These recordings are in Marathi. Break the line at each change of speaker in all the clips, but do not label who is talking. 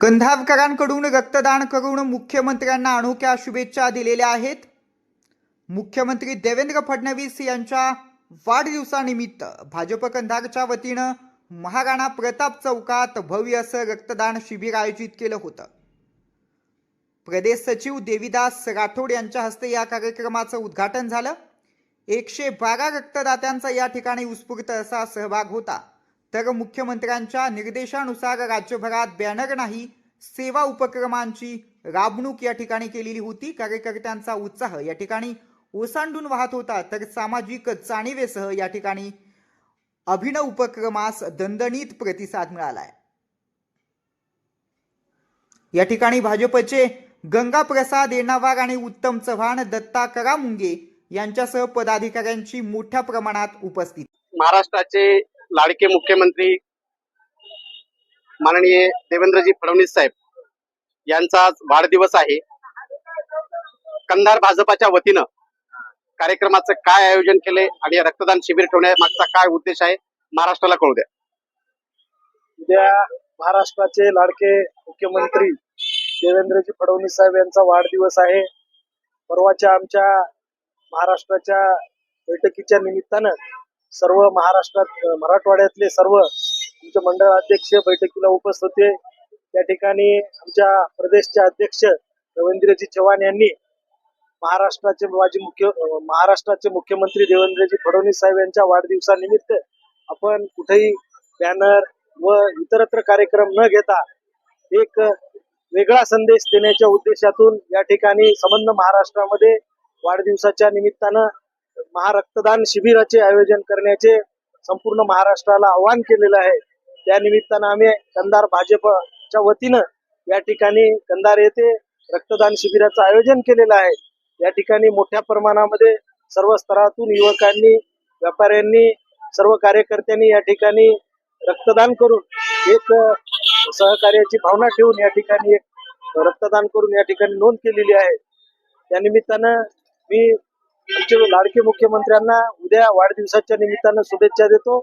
कंधारकरांकडून रक्तदान करून मुख्यमंत्र्यांना अनोख्या शुभेच्छा दिलेल्या आहेत. मुख्यमंत्री देवेंद्र फडणवीस यांच्या वाढदिवसानिमित्त भाजप कंधारच्या वतीनं महाराणा प्रताप चौकात भव्य असं रक्तदान शिबिर आयोजित केलं होतं. प्रदेश सचिव देविदास राठोड यांच्या हस्ते या कार्यक्रमाचं उद्घाटन झालं. एकशे बारा रक्तदात्यांचा या ठिकाणी उत्स्फूर्त असा सहभाग होता. तर मुख्यमंत्र्यांच्या निर्देशानुसार राज्यभरात बॅनर नाही सेवा उपक्रमांची राबणूक या ठिकाणी केलेली होती. कार्यकर्त्यांचा उत्साह या ठिकाणी ओसांडून वाहत होता. तर सामाजिक जाणीवेसह या ठिकाणी अभिनव उपक्रमास दणदणीत प्रतिसाद मिळालाय. या ठिकाणी भाजपचे गंगाप्रसाद येणावार आणि उत्तम चव्हाण दत्ता करामुंगे यांच्यासह पदाधिकाऱ्यांची मोठ्या प्रमाणात उपस्थिती.
महाराष्ट्राचे लाडके मुख्यमंत्री माननीय देवेंद्रजी फडणवीस साहेब यांचा आज वाढदिवस आहे. कंधार भाजपाच्या वतीनं कार्यक्रमाचं काय आयोजन केले आणि रक्तदान शिबिर ठेवण्यामागचा काय उद्देश आहे महाराष्ट्राला कळू द्या.
उद्या महाराष्ट्राचे लाडके मुख्यमंत्री देवेंद्रजी फडणवीस साहेब यांचा वाढदिवस आहे. परवाच्या आमच्या महाराष्ट्राच्या बैठकीच्या निमित्तानं सर्व महाराष्ट्रात मराठवाड्यातले सर्व आमचे मंडळ अध्यक्ष बैठकीला उपस्थित होते. त्या ठिकाणी आमच्या प्रदेशचे अध्यक्ष रवींद्रजी चव्हाण यांनी महाराष्ट्राचे माजी मुख्य महाराष्ट्राचे मुख्यमंत्री देवेंद्रजी फडणवीस साहेब यांच्या वाढदिवसानिमित्त आपण कुठेही बॅनर व इतरत्र कार्यक्रम न घेता एक वेगळा संदेश देण्याच्या उद्देशातून या ठिकाणी संबंध महाराष्ट्रामध्ये वाढदिवसाच्या निमित्तानं महारक्तदान शिबिराचे आयोजन करण्याचे संपूर्ण महाराष्ट्राला आवाहन केलेलं आहे. त्या निमित्तानं आम्ही कंधार भाजपच्या वतीनं या ठिकाणी कंधार येथे रक्तदान शिबिराचं आयोजन केलेलं आहे. या ठिकाणी मोठ्या प्रमाणामध्ये सर्व स्तरातून युवकांनी व्यापाऱ्यांनी सर्व कार्यकर्त्यांनी या ठिकाणी रक्तदान करून एक सहकार्याची भावना ठेवून या ठिकाणी एक रक्तदान करून या ठिकाणी नोंद केलेली आहे. त्या निमित्तानं मी लाडके मुख्यमंत्र्यांना उद्या वाढदिवसाच्या निमित्तानं शुभेच्छा देतो.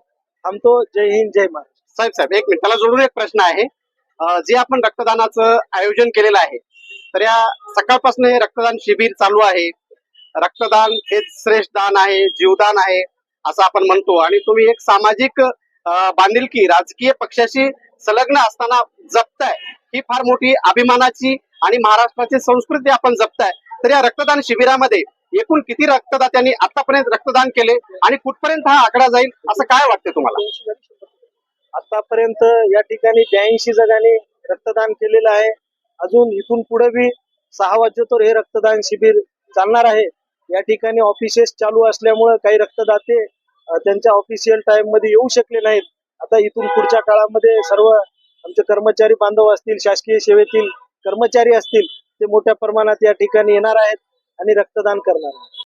थांबतो. जय हिंद जय महाराष्ट्र.
साहेब साहेब एक मिनिट. त्याला जोडून एक प्रश्न आहे. जे आपण रक्तदानाचं आयोजन केलेलं आहे तर या सकाळपासून हे रक्तदान शिबिर चालू आहे. रक्तदान हे श्रेष्ठ दान आहे जीवदान आहे असं आपण म्हणतो. आणि तुम्ही एक सामाजिक बांधिलकी राजकीय पक्षाशी संलग्न असताना जपताय ही फार मोठी अभिमानाची आणि महाराष्ट्राची संस्कृती आपण जपताय. तर या रक्तदान शिबिरामध्ये एकूण किती रक्तदात्यांनी आतापर्यंत रक्तदान केले आणि कुठपर्यंत हा आकडा जाईल असं काय वाटतं तुम्हाला?
आतापर्यंत या ठिकाणी ब्याऐंशी जणांनी रक्तदान केलेलं आहे. अजून इथून पुढे बी सहा वाजेतोर हे रक्तदान शिबिर चालणार आहे. या ठिकाणी ऑफिसेस चालू असल्यामुळे काही रक्तदाते त्यांच्या ऑफिशियल टाइममध्ये येऊ शकले नाहीत. आता इथून पुढच्या काळामध्ये सर्व आमचे कर्मचारी बांधव असतील शासकीय सेवेतील कर्मचारी असतील ते मोठ्या प्रमाणात या ठिकाणी येणार आहेत. आणि रक्तदान करणार